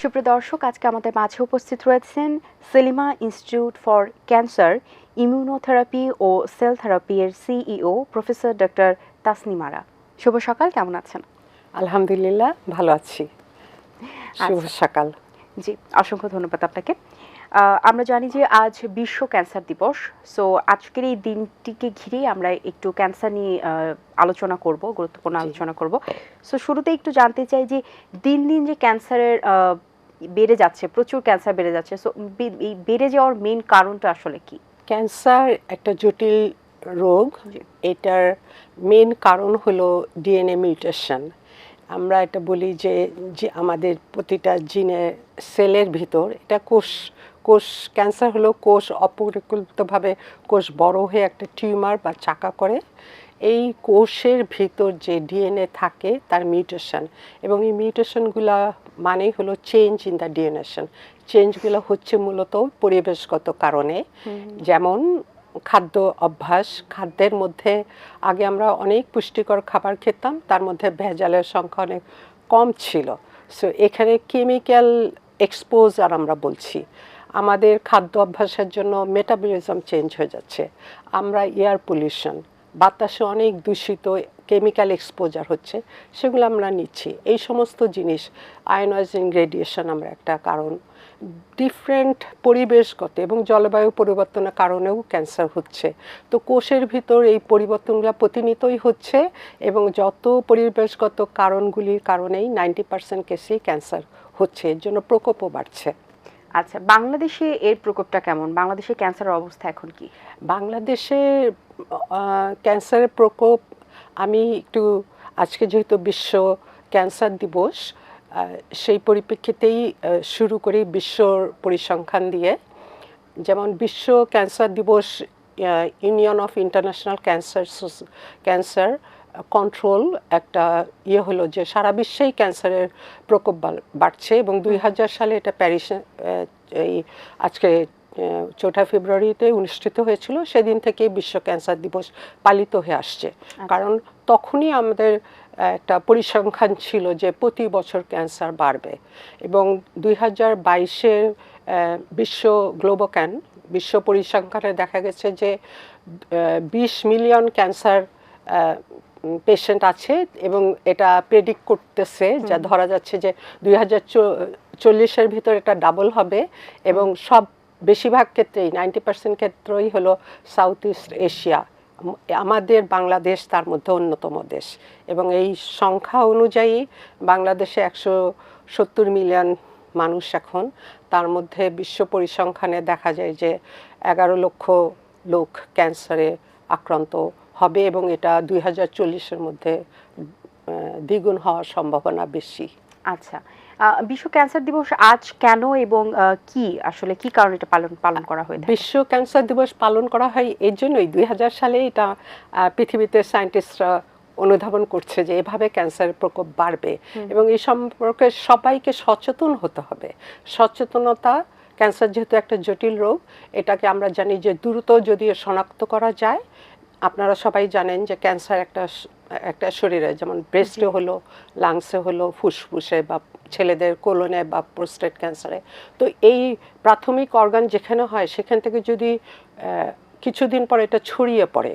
সুপ্রিয় দর্শক আজকে আমাদের মাঝে উপস্থিত রয়েছেন Selima institute for cancer immunotherapy O cell therapy এর সিইও প্রফেসর ডক্টর তাসনিমারা শুভ সকাল কেমন আছেন? আলহামদুলিল্লাহ ভালো আছি। শুভ আচ্ছা। সকাল। জি অসংখ্য ধন্যবাদ আপনাকে। আহ, আমরা জানি যে আজ বিশ্ব ক্যান্সার দিবস সো আজকের এই দিনটিকে ঘিরে আমরা একটু ক্যান্সার নিয়ে আলোচনা করব গুরুত্বপূর্ণ আলোচনা করব। সো শুরুতে একটু জানতে চাই যে দিন দিন যে ক্যান্সারের বেড়ে যাচ্ছে প্রচুর ক্যান্সার বেড়ে যাচ্ছে সো এই বেড়ে যাওয়ার মেইন কারণটা আসলে কি? ক্যান্সার একটা জটিল রোগ। এটার মেন কারণ হলো ডিএনএ মিউটেশন। আমরা এটা বলি যে যে আমাদের প্রতিটা জিনের সেলের ভিতর এটা কোষ কোষ ক্যান্সার হলো কোষ অপরিকল্পিতভাবে কোষ বড় হয়ে একটা টিউমার বা চাকা করে। এই কোষের ভিতর যে ডিএনএ থাকে তার মিউটেশন এবং এই মিউটেশনগুলো মানেই হলো চেঞ্জ ইন দ্য ডিএনএশন। চেঞ্জগুলো হচ্ছে মূলত পরিবেশগত কারণে। যেমন খাদ্য অভ্যাস খাদ্যের মধ্যে আগে আমরা অনেক পুষ্টিকর খাবার খেতাম তার মধ্যে ভেজালের সংখ্যা অনেক কম ছিল। সো এখানে কেমিক্যাল এক্সপোজার আমরা বলছি। আমাদের খাদ্য অভ্যাসের জন্য মেটাবলিজম চেঞ্জ হয়ে যাচ্ছে। আমরা এয়ার পলিউশন বাতাসে অনেক দূষিত কেমিক্যাল এক্সপোজার হচ্ছে, সেগুলো আমরা নিচ্ছি। এই সমস্ত জিনিস আয়নাইজিং রেডিয়েশন আমরা একটা কারণ। ডিফারেন্ট পরিবেশগত এবং জলবায়ু পরিবর্তনের কারণেও ক্যান্সার হচ্ছে। তো কোষের ভিতর এই পরিবর্তনগুলো প্রতিনিয়তই হচ্ছে এবং যত পরিবেশগত কারণগুলির কারণেই নাইনটি পার্সেন্ট কেসেই ক্যান্সার হচ্ছে, এর জন্য প্রকোপও বাড়ছে। আচ্ছা বাংলাদেশে এর প্রকোপটা কেমন? বাংলাদেশে ক্যান্সারের অবস্থা এখন কি? বাংলাদেশে ক্যান্সারের প্রকোপ, আমি একটু আজকে যেহেতু বিশ্ব ক্যান্সার দিবস সেই পরিপ্রেক্ষিতেই শুরু করি বিশ্বর পরিসংখ্যান দিয়ে। যেমন বিশ্ব ক্যান্সার দিবস union of international cancer cancer control একটা ইয়ে হলো যে সারা বিশ্বেই ক্যান্সারের প্রকোপ বাড়- বাড়ছে এবং দুই হাজার সালে এটা প্যারিস এই আজকে চৌঠা ফেব্রুয়ারিতে অনুষ্ঠিত হয়েছিল। সেদিন থেকেই বিশ্ব ক্যান্সার দিবস পালিত হয়ে আসছে। কারণ তখনই আমাদের একটা পরিসংখ্যান ছিল যে প্রতি বছর ক্যান্সার বাড়বে। এবং দুই হাজার বাইশের বিশ্ব গ্লোবোক্যান বিশ্ব পরিসংখ্যানে দেখা গেছে যে বিশ মিলিয়ন ক্যান্সার পেশেন্ট আছে এবং এটা প্রেডিক্ট করতেছে যা ধরা যাচ্ছে যে দুই হাজার চল্লিশের ভিতর এটা ডাবল হবে এবং সব বেশিরভাগ ক্ষেত্রেই নাইনটি পার্সেন্ট ক্ষেত্রই হলো সাউথ ইস্ট এশিয়া আমাদের বাংলাদেশ তার মধ্যে অন্যতম দেশ এবং এই সংখ্যা অনুযায়ী বাংলাদেশে একশো সত্তর মিলিয়ন মানুষ এখন। তার মধ্যে বিশ্ব পরিসংখ্যানে দেখা যায় যে এগারো লক্ষ লোক ক্যান্সারে আক্রান্ত হবে এবং এটা দুই হাজার চল্লিশের মধ্যে দ্বিগুণ হওয়ার সম্ভাবনা বেশি। আচ্ছা বিশ্ব ক্যান্সার দিবস আজ কেন এবং কি? আসলে কি কারণে এটা পালন পালন করা হয় বিশ্ব ক্যান্সার দিবস পালন করা হয় এর জন্যই। দুই হাজার সালে এটা পৃথিবীতে সায়েন্টিস্টরা অনুধাবন করছে যে এভাবে ক্যান্সারের প্রকোপ বাড়বে। এবং এই সম্পর্কে সবাইকে সচেতন হতে হবে। সচেতনতা ক্যান্সার যেহেতু একটা জটিল রোগ এটাকে আমরা জানি যে দ্রুত যদি শনাক্ত করা যায় আপনারা সবাই জানেন যে ক্যান্সার একটা একটা শরীরে যেমন ব্রেস্টে হলো লাংসে হলো ফুসফুসে বা ছেলেদের কোলনে বা প্রোস্টেট ক্যান্সারে তো এই প্রাথমিক অর্গান যেখানে হয় সেখান থেকে যদি কিছুদিন পর এটা ছড়িয়ে পড়ে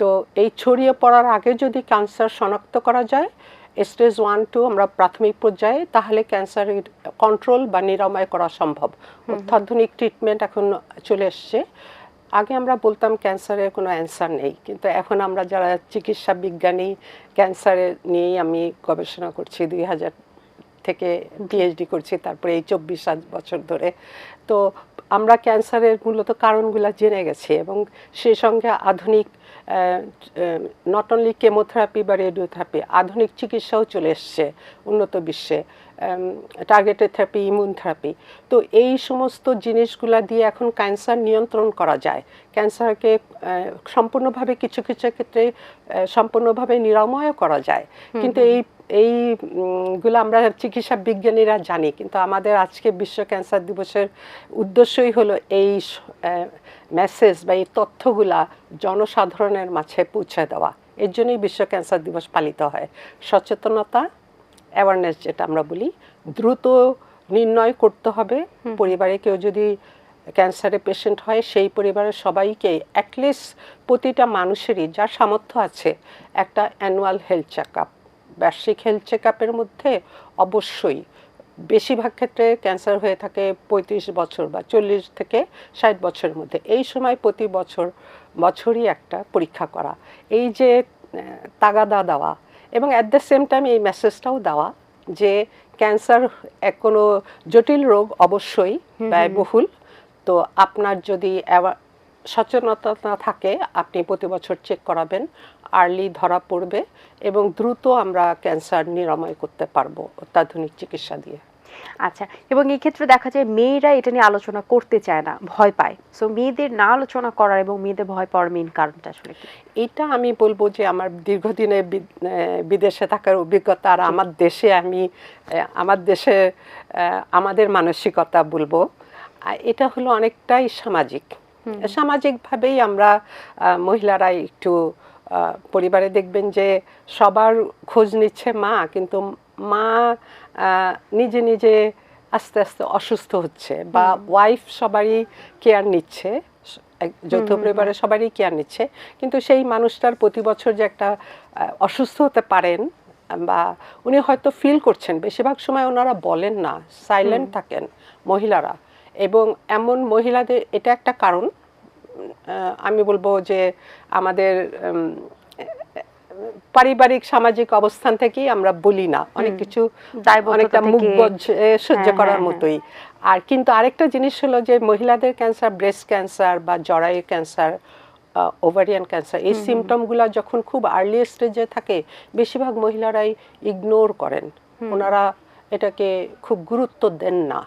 তো এই ছড়িয়ে পড়ার আগে যদি ক্যান্সার শনাক্ত করা যায় স্টেজ ওয়ান টু আমরা প্রাথমিক পর্যায়ে তাহলে ক্যান্সারের কন্ট্রোল বা নিরাময় করা সম্ভব। অত্যাধুনিক ট্রিটমেন্ট এখন চলে এসছে। আগে আমরা বলতাম ক্যান্সারের কোনো অ্যান্সার নেই, কিন্তু এখন আমরা যারা চিকিৎসা বিজ্ঞানী ক্যান্সারের নিয়েই আমি গবেষণা করছি, দুই হাজার থেকে পিএইচডি করছি, তারপরে এই চব্বিশ সাত বছর ধরে। তো আমরা ক্যান্সারের মূলত কারণগুলো জেনে গেছি এবং সেই সঙ্গে আধুনিক নট অনলি কেমোথেরাপি বা রেডিওথেরাপি আধুনিক চিকিৎসাও চলে এসছে উন্নত বিশ্বে। টার্গেটেড থেরাপি ইমিউন থেরাপি তো এই সমস্ত জিনিসগুলা দিয়ে এখন ক্যান্সার নিয়ন্ত্রণ করা যায়। ক্যান্সারকে সম্পূর্ণভাবে কিছু কিছু ক্ষেত্রে সম্পূর্ণভাবে নিরাময় করা যায়। কিন্তু এই এই উম, গুলো আমরা চিকিৎসা বিজ্ঞানীরা জানি। কিন্তু আমাদের আজকে বিশ্ব ক্যান্সার দিবসের উদ্দেশ্যই হলো এই মেসেজ বা এই তথ্যগুলা জনসাধারণের মাঝে পৌঁছে দেওয়া। এর জন্যই বিশ্ব ক্যান্সার দিবস পালিত হয়। সচেতনতা অ্যাওয়ারনেস যেটা আমরা বলি দ্রুত নির্ণয় করতে হবে। পরিবারে কেউ যদি ক্যান্সারে পেশেন্ট হয় সেই পরিবারের সবাইকে অ্যাটলিস্ট প্রতিটা মানুষেরই যার সামর্থ্য আছে একটা অ্যানুয়াল হেলথ চেক আপ বার্ষিক হেলথ চেক আপের মধ্যে অবশ্যই বেশিরভাগ ক্ষেত্রে ক্যান্সার হয়ে থাকে পঁয়ত্রিশ বছর বা চল্লিশ থেকে ষাট বছরের মধ্যে। এই সময় প্রতি বছর বছরই একটা পরীক্ষা করা। এই যে তাগাদা দেওয়া এবং অ্যাট দ্য সেম টাইম এই মেসেজটাও দেওয়া যে ক্যান্সার এক কোনো জটিল রোগ অবশ্যই ব্যয়বহুল। তো আপনার যদি সচেতনতা থাকে আপনি প্রতি বছর চেক করাবেন আর্লি ধরা পড়বে এবং দ্রুত আমরা ক্যান্সার নিরাময় করতে পারব অত্যাধুনিক চিকিৎসা দিয়ে। আচ্ছা এবং এই ক্ষেত্রে দেখা যায় মেয়েরা এটা নিয়ে আলোচনা করতে চায় না ভয় পায়। সো মেয়েদের না আলোচনা করার এবং মেয়েদের ভয় পাওয়ার মেইন কারণটা আসলে এটা আমি বলব যে আমার আহ, বিদেশে থাকার অভিজ্ঞতা আর আমার দেশে আমি আমার দেশে আমাদের মানসিকতা বলব এটা হলো অনেকটাই সামাজিক। সামাজিকভাবেই আমরা মহিলারা একটু পরিবারে দেখবেন যে সবার খোঁজ নিচ্ছে মা কিন্তু মা নিজে নিজে আস্তে আস্তে অসুস্থ হচ্ছে বা ওয়াইফ সবারই কেয়ার নিচ্ছে যৌথ পরিবারের সবারই কেয়ার নিচ্ছে। কিন্তু সেই মানুষটার প্রতি বছর যে একটা অসুস্থ হতে পারেন বা উনি হয়তো ফিল করছেন বেশিরভাগ সময় ওনারা বলেন না সাইলেন্ট থাকেন মহিলারা। এবং এমন মহিলাদের এটা একটা কারণ আমি বলব যে আমাদের পারিবারিক সামাজিক অবস্থান থেকেই আমরা বলি না। অনেক কিছু অনেকটা মুখ সহ্য হ্যাঁ, করার হ্যাঁ, মতোই। আর কিন্তু আরেকটা জিনিস হলো যে মহিলাদের ক্যান্সার ব্রেস্ট ক্যান্সার বা জরায়ু ক্যান্সার ওভারিয়ান ক্যান্সার এই সিমটমগুলো যখন খুব আর্লি স্টেজে থাকে বেশিরভাগ মহিলারাই ইগনোর করেন। ওনারা এটাকে খুব গুরুত্ব দেন না।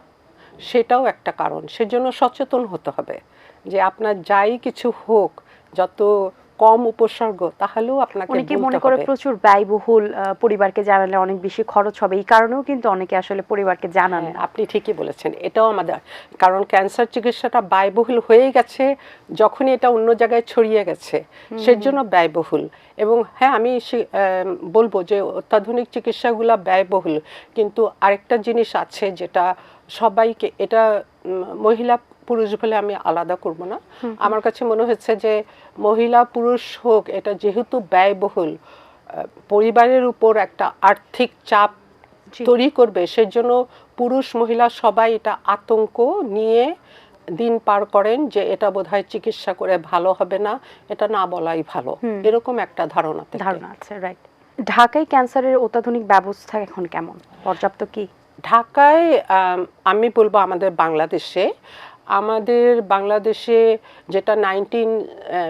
সেটাও একটা কারণ। সেজন্য সচেতন হতে হবে যে আপনার যাই কিছু হোক যত কম উপসর্গ তাহলেও আপনাকে অনেকে মনে করে প্রচুর ব্যয়বহুল পরিবারকে জানালে অনেক বেশি খরচ হবে। এই কারণেও কিন্তু অনেকে আসলে পরিবারকে জানান হ্যাঁ, আপনি ঠিকই বলেছেন। এটাও আমাদের কারণ ক্যান্সার চিকিৎসাটা ব্যয়বহুল হয়ে গেছে যখনই এটা অন্য জায়গায় ছড়িয়ে গেছে সেজন্য ব্যয়বহুল। এবং হ্যাঁ আম, বলব যে অত্যাধুনিক চিকিৎসাগুলো ব্যয়বহুল। কিন্তু আরেকটা জিনিস আছে যেটা সবাইকে এটা মহিলা পুরুষ বলে আমি আলাদা করব না। আমার কাছে মনে হচ্ছে যে মহিলা পুরুষ হোক এটা যেহেতু ব্যয়বহুল পরিবারের উপর একটা আর্থিক চাপ তৈরি করবে সেজন্য পুরুষ মহিলা সবাই এটা আতঙ্ক নিয়ে দিন পার করেন যে এটা বোধহয় চিকিৎসা করে ভালো হবে না এটা না বলাই ভালো। এরকম একটা ধারণা ধারণা আছে রাইট ঢাকায় ক্যান্সারের অত্যাধুনিক ব্যবস্থা এখন কেমন? পর্যাপ্ত কি? ঢাকায় আমি বলব আমাদের বাংলাদেশে আমাদের বাংলাদেশে যেটা নাইনটিন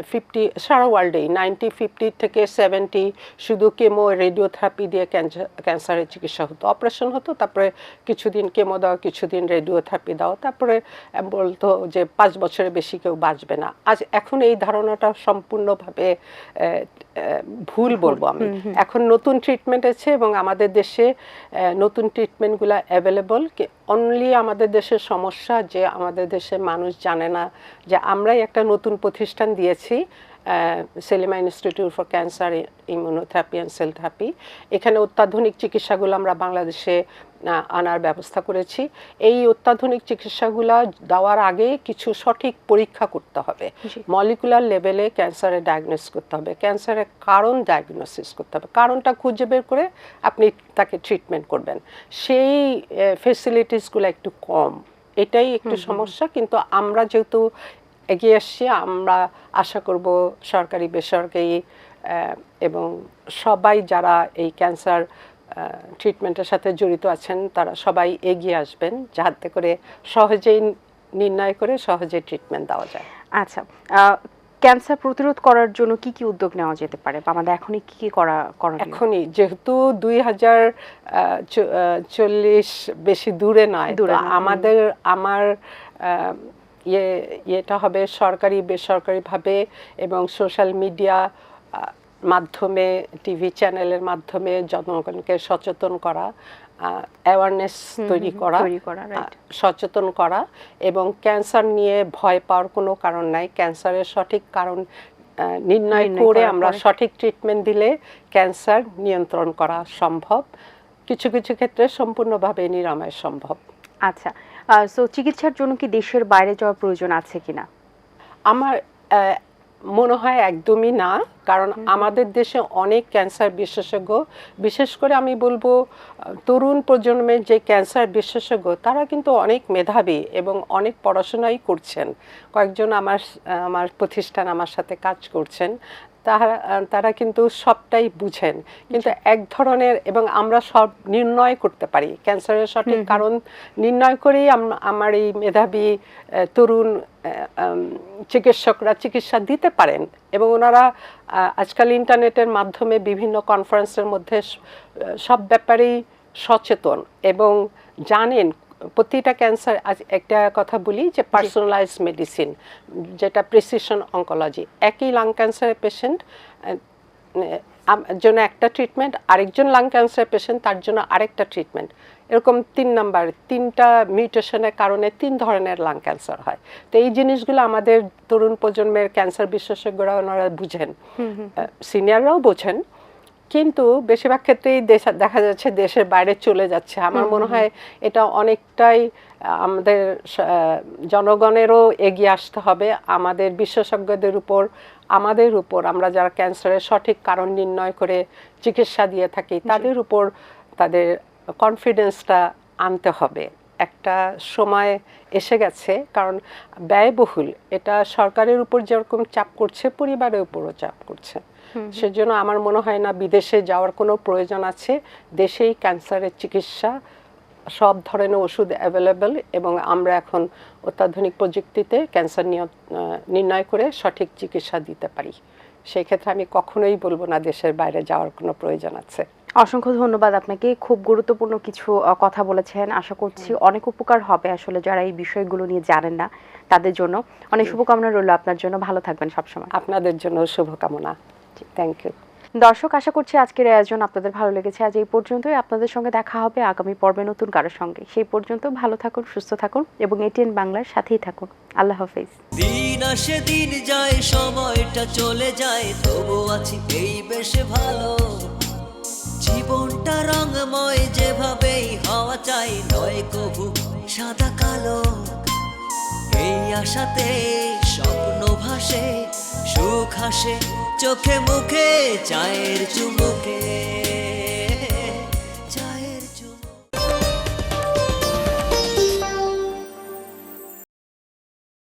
ফিফটি সারা ওয়ার্ল্ডেই নাইনটি ফিফটি থেকে সেভেন্টি শুধু কেমো রেডিওথেরাপি দিয়ে ক্যান্সার ক্যান্সারের চিকিৎসা হতো। অপারেশন হতো, তারপরে কিছুদিন কেমো দাও, কিছুদিন রেডিওথেরাপি দাও, তারপরে বলতো যে পাঁচ বছরের বেশি কেউ বাঁচবে না। আজ এখন এই ধারণাটা সম্পূর্ণভাবে ভুল বলব আমি। এখন নতুন ট্রিটমেন্ট আছে এবং আমাদের দেশে নতুন ট্রিটমেন্টগুলো অ্যাভেলেবল অনলি আমাদের দেশের সমস্যা যে আমাদের দেশে মানুষ জানে না যে আমরাই একটা নতুন প্রতিষ্ঠান দিয়েছি Selima institute for cancer immunotherapy and cell therapy এখানে অত্যাধুনিক চিকিৎসাগুলো আমরা বাংলাদেশে আনার ব্যবস্থা করেছি। এই অত্যাধুনিক চিকিৎসাগুলো দেওয়ার আগে কিছু সঠিক পরীক্ষা করতে হবে। মলিকুলার লেভেলে ক্যান্সারের ডায়াগনোস করতে হবে। ক্যান্সারের কারণ ডায়াগনোসিস করতে হবে। কারণটা খুঁজে বের করে আপনি তাকে ট্রিটমেন্ট করবেন। সেই ফেসিলিটিসগুলো একটু কম। এটাই একটু সমস্যা। কিন্তু আমরা যেহেতু এগিয়ে এসছি আমরা আশা করব সরকারি বেসরকারি এবং সবাই যারা এই ক্যান্সার ট্রিটমেন্টের সাথে জড়িত আছেন তারা সবাই এগিয়ে আসবেন যাতে করে সহজেই নির্ণয় করে সহজে ট্রিটমেন্ট দেওয়া যায়। আচ্ছা ক্যান্সার প্রতিরোধ করার জন্য কি কি উদ্যোগ নেওয়া যেতে পারে বা আমাদের এখনই কি কি করা করণীয় এখনই যেহেতু দুই হাজার চল্লিশ বেশি দূরে নয় দূরে আমাদের আমার ইয়ে ইয়েটা হবে সরকারি বেসরকারিভাবে এবং সোশ্যাল মিডিয়া মাধ্যমে টিভি চ্যানেলের মাধ্যমে জনগণকে সচেতন করা অ্যাওয়ারনেস তৈরি করা সচেতন করা এবং ক্যান্সার নিয়ে ভয় পাওয়ার কোনো কারণ নাই। ক্যান্সারের সঠিক কারণ নির্ণয় করে আমরা সঠিক ট্রিটমেন্ট দিলে ক্যান্সার নিয়ন্ত্রণ করা সম্ভব। কিছু কিছু ক্ষেত্রে সম্পূর্ণভাবে নিরাময় সম্ভব। আচ্ছা সো চিকিৎসার জন্য কি দেশের বাইরে যাওয়ার প্রয়োজন আছে কিনা? আমার মনে হয় একদমই না। কারণ আমাদের দেশে অনেক ক্যান্সার বিশেষজ্ঞ। বিশেষ করে আমি বলব তরুণ প্রজন্মের যে ক্যান্সার বিশেষজ্ঞ তারা কিন্তু অনেক মেধাবী এবং অনেক পড়াশোনাই করছেন। কয়েকজন আমার আমার প্রতিষ্ঠান আমার সাথে কাজ করছেন। তারা তারা কিন্তু সবটাই বুঝেন। কিন্তু এক ধরনের এবং আমরা সব নির্ণয় করতে পারি। ক্যান্সারের সঠিক কারণ নির্ণয় করেই আম- আমার এই মেধাবী তরুণ চিকিৎসকরা চিকিৎসা দিতে পারেন। এবং ওনারা আজকাল ইন্টারনেটের মাধ্যমে বিভিন্ন কনফারেন্সের মধ্যে সব ব্যাপারেই সচেতন এবং জানেন প্রতিটা ক্যান্সার আজ একটা কথা বলি যে পার্সোনালাইজ মেডিসিন যেটা প্রেসিশন অঙ্কোলজি একই লাং ক্যান্সারের পেশেন্ট জন্য একটা ট্রিটমেন্ট আরেকজন লাং ক্যান্সার পেশেন্ট তার জন্য আরেকটা ট্রিটমেন্ট এরকম তিন নাম্বার তিনটা মিউটেশনের কারণে তিন ধরনের লাং ক্যান্সার হয়। তো এই জিনিসগুলো আমাদের তরুণ প্রজন্মের ক্যান্সার বিশেষজ্ঞরা ওনারা বুঝেন। সিনিয়ররাও বোঝেন। কিন্তু বেশিরভাগ ক্ষেত্রেই দেশ দেখা যাচ্ছে দেশের বাইরে চলে যাচ্ছে। আমার মনে হয় এটা অনেকটাই আমাদের জনগণেরও এগিয়ে আসতে হবে। আমাদের বিশেষজ্ঞদের উপর আমাদের উপর আমরা যারা ক্যান্সারের সঠিক কারণ নির্ণয় করে চিকিৎসা দিয়ে থাকি তাদের উপর তাদের কনফিডেন্সটা আনতে হবে। একটা সময় এসে গেছে কারণ ব্যয়বহুল। এটা সরকারের উপর যেরকম চাপ করছে পরিবারের উপরও চাপ করছে। সেজন্য আমার মনে হয় না বিদেশে যাওয়ার কোনো প্রয়োজন আছে। দেশেই ক্যান্সারের চিকিৎসা সব ধরনের ওষুধ অ্যাভেলেবেল এবং আমরা এখন অত্যাধুনিক প্রযুক্তিতে ক্যান্সার নিয়- নির্ণয় করে সঠিক চিকিৎসা দিতে পারি। সেই ক্ষেত্রে আমি কখনোই বলব না দেশের বাইরে যাওয়ার কোনো প্রয়োজন আছে। অসংখ্য ধন্যবাদ আপনাকে। খুব গুরুত্বপূর্ণ কিছু কথা বলেছেন। আশা করছি অনেক উপকার হবে আসলে যারা এই বিষয়গুলো নিয়ে জানেন না তাদের জন্য। অনেক শুভকামনা রইল আপনার জন্য। ভালো থাকবেন সবসময়। আপনাদের জন্য শুভকামনা। থ্যাংক ইউ দর্শক আশা করছি আজকের আয়োজন আপনাদের ভালো লেগেছে। আজ এই পর্যন্তই আপনাদের সঙ্গে দেখা হবে আগামী পর্বে নতুন কারোর সঙ্গে। সেই পর্যন্ত ভালো থাকুন সুস্থ থাকুন এবং এটিএন বাংলার সাথেই থাকুন। আল্লাহ হাফেজ। দিন আসে দিন যায় সময়টা চলে যায়। তবু আছি এই বেশ ভালো। চাই নয় কবু সাদা কালো। এই আশাতে স্বপ্ন ভাসে, সুখ হাসে, চোখে মুখে, চায়ের চুমুকে।